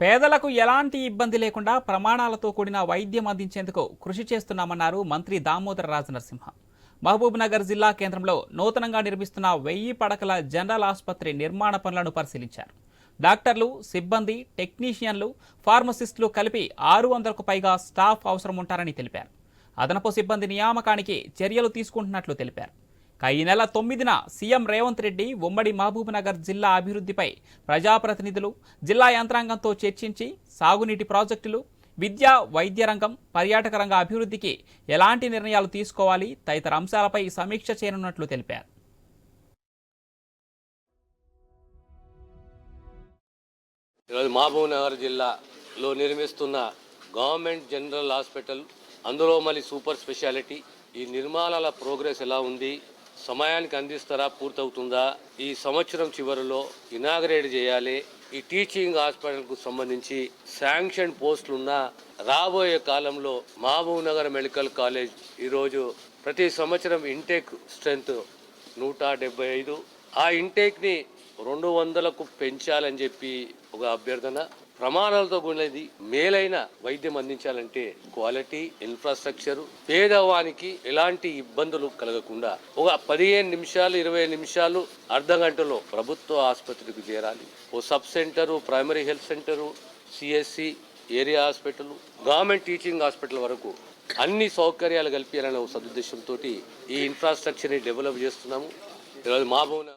పేదలకు ఎలాంటి ఇబ్బంది లేకుండా ప్రమాణాలతో కూడిన వైద్యం అందించేందుకు కృషి చేస్తున్నామన్నారు మంత్రి దామోదర రాజనరసింహ. నరసింహ మహబూబ్నగర్ జిల్లా కేంద్రంలో నూతనంగా నిర్మిస్తున్న వెయ్యి పడకల జనరల్ ఆసుపత్రి నిర్మాణ పనులను పరిశీలించారు. డాక్టర్లు సిబ్బంది టెక్నీషియన్లు ఫార్మసిస్టులు కలిపి ఆరు వందలకు పైగా స్టాఫ్ అవసరం ఉంటారని తెలిపారు. అదనపు సిబ్బంది నియామకానికి చర్యలు తీసుకుంటున్నట్లు తెలిపారు. ఈ నెల తొమ్మిదిన సీఎం రేవంత్ రెడ్డి ఉమ్మడి మహబూబ్నగర్ జిల్లా అభివృద్ధిపై ప్రజాప్రతినిధులు జిల్లా యంత్రాంగంతో చర్చించి సాగునీటి ప్రాజెక్టులు విద్య వైద్య రంగం పర్యాటక రంగ అభివృద్ధికి ఎలాంటి నిర్ణయాలు తీసుకోవాలి తదితర అంశాలపై సమీక్ష చేయనున్నట్లు తెలిపారు. ఈరోజు మహబూబ్నగర్ జిల్లాలో నిర్మిస్తున్న గవర్నమెంట్ జనరల్ హాస్పిటల్ అందులో మళ్ళీ సూపర్ స్పెషాలిటీ ఈ నిర్మాణాల ప్రోగ్రెస్ ఎలా ఉంది సమయానికి అందిస్తారా? పూర్తవుతుందా? ఈ సంవత్సరం చివరిలో ఇనాగరేట్ చేయాలి. ఈ టీచింగ్ హాస్పిటల్కు సంబంధించి శాంక్షన్ పోస్టులున్న రాబోయే కాలంలో మహబూబ్ నగర్ మెడికల్ కాలేజ్ ఈరోజు ప్రతి సంవత్సరం ఇంటేక్ స్ట్రెంత్ నూట డెబ్బై ఐదు. ఆ ఇంటేక్ని రెండు వందలకు పెంచాలని చెప్పి ఒక అభ్యర్థన. ప్రమాణాలతో కూడినది మేలైన వైద్యం అందించాలంటే క్వాలిటీ ఇన్ఫ్రాస్ట్రక్చర్ పేదవానికి ఎలాంటి ఇబ్బందులు కలగకుండా ఒక పదిహేను నిమిషాలు ఇరవై నిమిషాలు అర్ధ గంటలో ప్రభుత్వ ఆసుపత్రికి చేరాలి. ఓ sub centre primary health centre CSC area hospital government teaching hospital వరకు అన్ని సౌకర్యాలు కల్పించాలనే ఒక సదుద్దేశంతో ఈ ఇన్ఫ్రాస్ట్రక్చర్ని డెవలప్ చేస్తున్నాము. ఈరోజు మహబూబ్